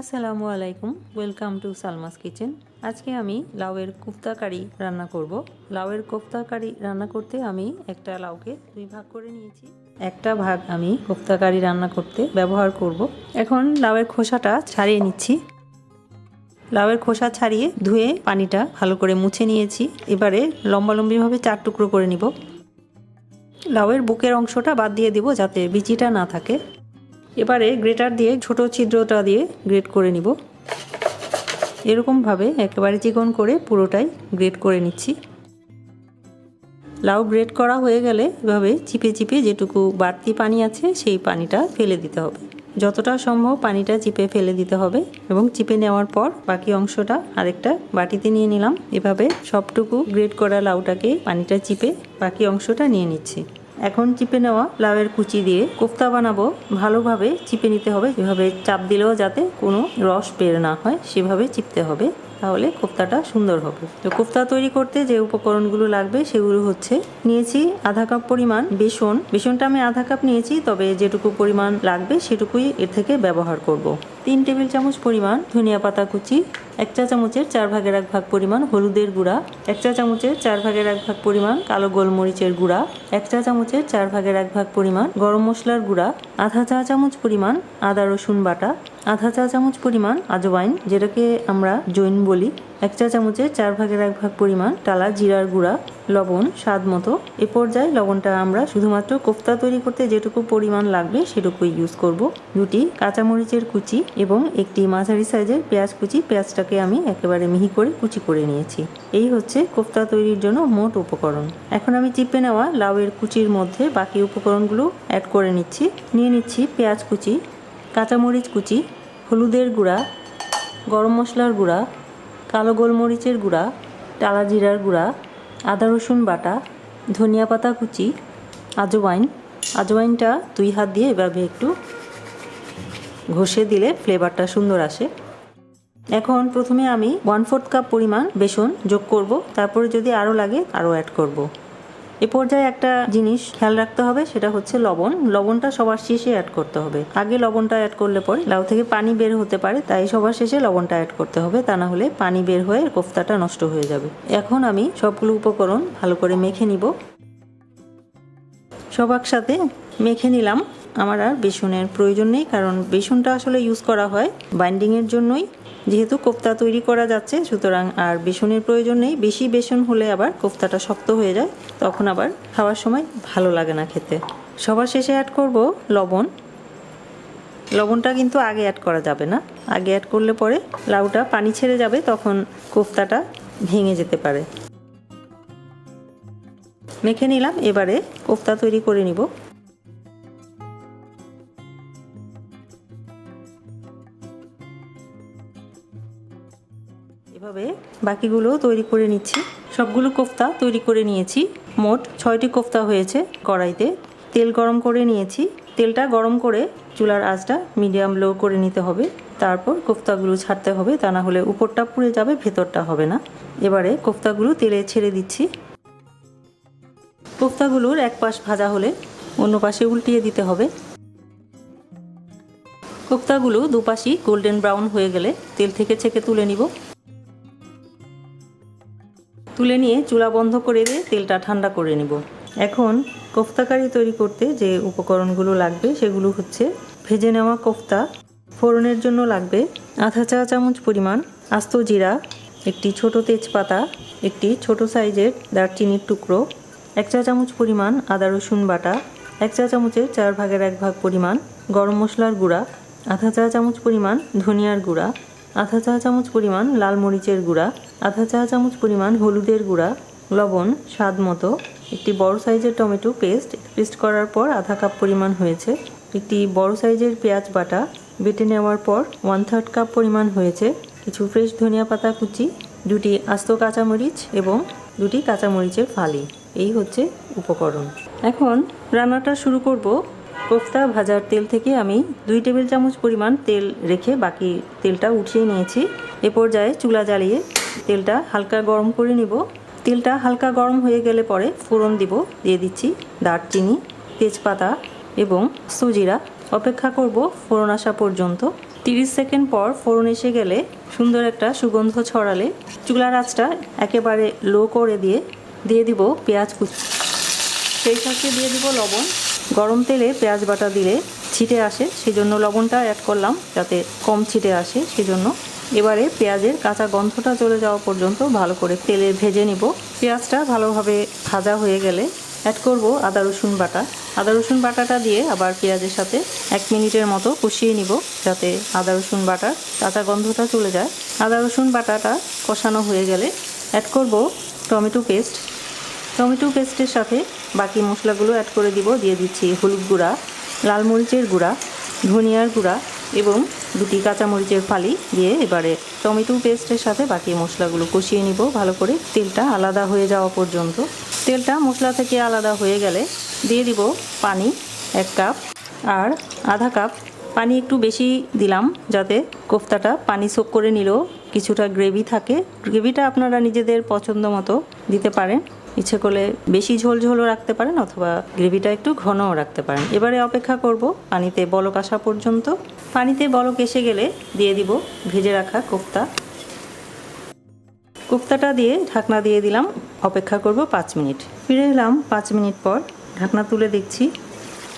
আসসালামু আলাইকুম, welcome to Salma's kitchen. আজকে আমি লাউয়ের কোফতা কারি রান্না করব। লাউয়ের কোফতা কারি রান্না করতে আমি একটা লাউকে দুই ভাগ করে নিয়েছি। একটা ভাগ আমি কোফতা কারি রান্না করতে ব্যবহার করব। এখন লাউয়ের খোসাটা ছাড়িয়ে নিচ্ছি। লাউয়ের খোসা ছাড়িয়ে ধুয়ে পানিটা ভালো করে মুছে নিয়েছি। এবারে লম্বালম্বিভাবে চার টুকরো করে নিব। লাউয়ের বুকের অংশটা বাদ দিয়ে দিব যাতে বিচিটা না থাকে। এবারে গ্রেটার দিয়ে ছোট ছিদ্রটা দিয়ে গ্রেট করে নিব। এরকমভাবে একেবারে চিকন করে পুরোটাই গ্রেট করে নিচ্ছি। লাউ গ্রেট করা হয়ে গেলে এভাবে চিপে চিপে যেটুকু বাড়তি পানি আছে সেই পানিটা ফেলে দিতে হবে। যতটা সম্ভব পানিটা চিপে ফেলে দিতে হবে এবং চিপে নেওয়ার পর বাকি অংশটা আরেকটা বাটিতে নিয়ে নিলাম। এভাবে সবটুকু গ্রেট করা লাউটাকে পানিটা চিপে বাকি অংশটা নিয়ে নিচ্ছি। এখন চিপে নেওয়া লাউয়ের কুচি দিয়ে কোফতা বানাবো। ভালোভাবে চিপে নিতে হবে। যেভাবে চাপ দিলেও যাতে কোনো রস বের না হয়, সেভাবে চিপতে হবে। তাহলে কোফতাটা সুন্দর হবে তো কোফতা তৈরি করতে যে উপকরণগুলো লাগবে সেগুলো হচ্ছে, নিয়েছি আধা কাপ পরিমাণ বেসন বেসনটা আমি আধা কাপ নিয়েছি, তবে যেটুকু পরিমাণ লাগবে সেটুকুই এর থেকে ব্যবহার করব। তিন টেবিল চামচ পরিমাণ ধনিয়া পাতা কুচি, এক চা চামচের চার ভাগের এক ভাগ পরিমাণ হলুদের গুঁড়া, এক চা চামচের চার ভাগের এক ভাগ পরিমাণ কালো গোলমরিচের গুঁড়া, এক চা চামচের চার ভাগের এক ভাগ পরিমাণ গরম মশলার গুঁড়া, আধা চা চামচ পরিমাণ আদা রসুন বাটা আধা চা চামচ পরিমাণ আজওয়াইন যেটাকে আমরা জৈন বলি। এক চা চামচের চার ভাগের এক ভাগ পরিমাণ টালা জিরার গুঁড়া, লবণ, স্বাদ মতো। এ পর্যায়ে লবণটা আমরা শুধুমাত্র কোফতা তৈরি করতে যেটুকু পরিমাণ লাগবে সেটুকুই ইউজ করব। দুটি কাঁচামরিচের কুচি এবং একটি মাঝারি সাইজের পেঁয়াজ কুচি। পেঁয়াজটাকে আমি একেবারে মিহি করে কুচি করে নিয়েছি। এই হচ্ছে কোফতা তৈরির জন্য মোট উপকরণ। এখন আমি চিপে নেওয়া লাউয়ের কুচির মধ্যে বাকি উপকরণগুলো অ্যাড করে নিচ্ছি। নিয়ে নিচ্ছি পেঁয়াজ কুচি। কাঁচামরিচ কুচি, হলুদের গুঁড়া, গরম মশলার গুঁড়া, কালো গোলমরিচের গুঁড়া, টালা জিরার গুঁড়া, আদা রসুন বাটা, ধনিয়া পাতা কুচি আজওয়াইন আজওয়াইনটা দুই হাত দিয়ে এভাবে একটু ঘষে দিলে ফ্লেভারটা সুন্দর আসে। এখন প্রথমে আমি ওয়ান ফোর্থ কাপ পরিমাণ বেসন যোগ করব। তারপরে যদি আরও লাগে, আরও অ্যাড করব। এ পর্যায়ে একটা জিনিস খেয়াল রাখতে হবে, সেটা হচ্ছে লবণ। লবণটা সবার শেষে অ্যাড করতে হবে। আগে লবণটা অ্যাড করলে পরে লাউ থেকে পানি বের হতে পারে, তাই সবার শেষে লবণটা অ্যাড করতে হবে, তা না হলে পানি বের হয়ে কোফতাটা নষ্ট হয়ে যাবে। এখন আমি সবগুলো উপকরণ ভালো করে মেখে নিব। সবার সাথে মেখে নিলাম। আমার আর বেসনের প্রয়োজন নেই, কারণ বেসনটা আসলে ইউজ করা হয় বাইন্ডিংয়ের জন্যই। যেহেতু কোফতা তৈরি করা যাচ্ছে, সুতরাং আর বেসনের প্রয়োজন নেই। বেশি বেসন হলে আবার কোফতাটা শক্ত হয়ে যায়, তখন আবার খাওয়ার সময় ভালো লাগে না খেতে। সবার শেষে অ্যাড করব লবণ। লবণটা কিন্তু আগে অ্যাড করা যাবে না। আগে অ্যাড করলে পরে লাউটা পানি ছেড়ে যাবে, তখন কোফতাটা ভেঙে যেতে পারে। মেখে নিলাম, এবারে কোফতা তৈরি করে নিব। বাকিগুলো তৈরি করে নিচ্ছি। সবগুলো কোফতা তৈরি করে নিয়েছি। মোট ছয়টি কোফতা হয়েছে কড়াইতে। তেল গরম করে নিয়েছি। তেলটা গরম করে চুলার আঁচটা মিডিয়াম লো করে নিতে হবে। তারপর কোফতাগুলো ছাড়তে হবে, তা না হলে উপরটা পুড়ে যাবে, ভেতরটা হবে না। এবারে কোফতাগুলো তেলে ছেড়ে দিচ্ছি। কোফতাগুলোর এক পাশ ভাজা হলে অন্য পাশে উল্টিয়ে দিতে হবে। কোফতাগুলো দুপাশই গোল্ডেন ব্রাউন হয়ে গেলে তেল থেকে ছেঁকে তুলে নিব। তুলে নিয়ে চুলা বন্ধ করে দিয়ে তেলটা ঠান্ডা করে নিব। এখন কোফতা কারি তৈরি করতে যে উপকরণগুলো লাগবে সেগুলো হচ্ছে ভেজে নেওয়া কোফতা, ফোড়নের জন্য লাগবে আধা চা চামচ পরিমাণ আস্ত জিরা, একটি ছোট তেজপাতা, একটি ছোট সাইজের দারচিনির টুকরো, এক চা চামচ পরিমাণ আদা রসুন বাটা, এক চা চামচের চার ভাগের এক ভাগ পরিমাণ গরম মশলার গুঁড়া, আধা চা চামচ পরিমাণ ধনিয়ার গুঁড়া আধা চা চামচ পরিমাণ লাল মরিচের গুঁড়া, আধা চা চামচ পরিমাণ হলুদের গুঁড়া, লবণ, স্বাদ মতো। একটি বড় সাইজের টমেটো পেস্ট পেস্ট করার পর আধা কাপ পরিমাণ হয়েছে। একটি বড় সাইজের পেঁয়াজ বাটা বেটে নেওয়ার পর ওয়ান থার্ড কাপ পরিমাণ হয়েছে। কিছু ফ্রেশ ধনিয়া পাতা কুচি, দুটি আস্ত কাঁচামরিচ এবং দুটি কাঁচামরিচের ফালি। এই হচ্ছে উপকরণ। এখন রান্নাটা শুরু করব কোফতা ভাজার তেল থেকে আমি দুই টেবিল চামচ পরিমাণ তেল রেখে বাকি তেলটা উঠিয়ে নিয়েছি। এ পর্যায়ে চুলা জ্বালিয়ে তেলটা হালকা গরম করে নিব। তেলটা হালকা গরম হয়ে গেলে পরে ফোড়ন দিব। দিয়ে দিচ্ছি দারচিনি, তেজপাতা এবং সুজিরা। অপেক্ষা করব ফোড়ন আসা পর্যন্ত। তিরিশ সেকেন্ড পর ফোড়ন এসে গেলে সুন্দর একটা সুগন্ধ ছড়ালে চুলার আঁচটা একেবারে লো করে দিয়ে দিয়ে দিব পেঁয়াজ কুচি সেই সাথে দিয়ে দিব লবণ। গরম তেলে পেঁয়াজ বাটা দিলে ছিটে আসে, সেজন্য লবণটা অ্যাড করলাম যাতে কম ছিটে আসে, সেজন্য। এবারে পেঁয়াজের কাঁচা গন্ধটা চলে যাওয়া পর্যন্ত ভালো করে তেলে ভেজে নিব। পেঁয়াজটা ভালোভাবে ভাজা হয়ে গেলে অ্যাড করব আদা রসুন বাটা। আদা রসুন বাটাটা দিয়ে আবার পেঁয়াজের সাথে এক মিনিটের মতো কষিয়ে নিব যাতে আদা রসুন বাটার কাঁচা গন্ধটা চলে যায়। আদা রসুন বাটাটা কষানো হয়ে গেলে অ্যাড করব টমেটো পেস্ট। টমেটো পেস্টের সাথে বাকি মশলাগুলো অ্যাড করে দিব, দিয়ে দিচ্ছি হলুদ গুঁড়া, লাল মরিচের গুঁড়া, ধনিয়ার গুঁড়া এবং দুটি কাঁচামরিচের ফালি দিয়ে এবারে টমেটো পেস্টের সাথে বাকি মশলাগুলো কষিয়ে নিব, ভালো করে তেলটা আলাদা হয়ে যাওয়া পর্যন্ত। তেলটা মশলা থেকে আলাদা হয়ে গেলে দিয়ে দিব পানি এক কাপ আর আধা কাপ। পানি একটু বেশি দিলাম যাতে কোফতাটা পানি সোক করে নিলেও কিছুটা গ্রেভি থাকে। গ্রেভিটা আপনারা নিজেদের পছন্দ মতো দিতে পারেন। ইচ্ছে করলে বেশি ঝোল ঝোলও রাখতে পারেন অথবা গ্রেভিটা একটু ঘনও রাখতে পারেন। এবারে অপেক্ষা করব পানিতে বলক আসা পর্যন্ত। পানিতে বলক এসে গেলে দিয়ে দিব ভেজে রাখা কোফতা কোফতাটা দিয়ে ঢাকনা দিয়ে দিলাম, অপেক্ষা করব পাঁচ মিনিট। ফিরে এলাম পাঁচ মিনিট পর, ঢাকনা তুলে দেখছি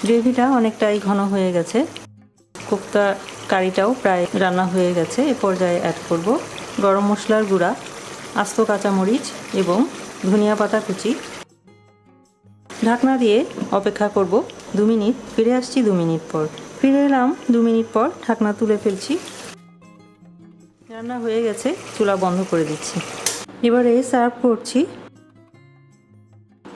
গ্রেভিটা অনেকটাই ঘন হয়ে গেছে। কোফতা কারিটাও প্রায় রান্না হয়ে গেছে, এ পর্যায়ে অ্যাড করব গরম মশলার গুঁড়া, আস্ত কাঁচামরিচ এবং ধনিয়া পাতা কুচি। ঢাকনা দিয়ে অপেক্ষা করব দু মিনিট। ফিরে আসছি দু মিনিট পর। ফিরে এলাম দু মিনিট পর ঢাকনা তুলে ফেলছি। রান্না হয়ে গেছে, চুলা বন্ধ করে দিচ্ছি। এবারে সার্ভ করছি।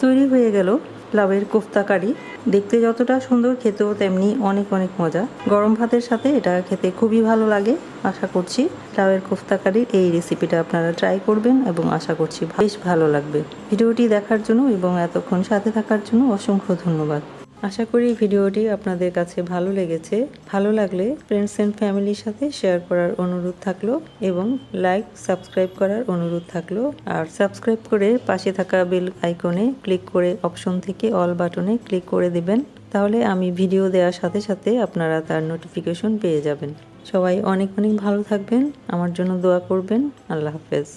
তৈরি হয়ে গেল লাভের কোফতা কারি। দেখতে যতটা সুন্দর, খেতেও তেমনি অনেক অনেক মজা। গরম ভাতের সাথে এটা খেতে খুবই ভালো লাগে, আশা করছি লাভের কোফতা কারির এই রেসিপিটা আপনারা ট্রাই করবেন এবং আশা করছি বেশ ভালো লাগবে। ভিডিওটি দেখার জন্য এবং এতক্ষণ সাথে থাকার জন্য অসংখ্য ধন্যবাদ। আশা করি ভিডিওটি আপনাদের কাছে ভালো লেগেছে। ভালো লাগলে ফ্রেন্ডস অ্যান্ড ফ্যামিলির সাথে শেয়ার করার অনুরোধ থাকল এবং লাইক সাবস্ক্রাইব করার অনুরোধ থাকল। আর সাবস্ক্রাইব করে পাশে থাকা বেল আইকনে ক্লিক করে অপশন থেকে অল বাটনে ক্লিক করে দেবেন। তাহলে আমি ভিডিও দেওয়ার সাথে সাথে আপনারা তার নোটিফিকেশন পেয়ে যাবেন। সবাই অনেক অনেক ভালো থাকবেন। আমার জন্য দোয়া করবেন। আল্লাহ হাফেজ।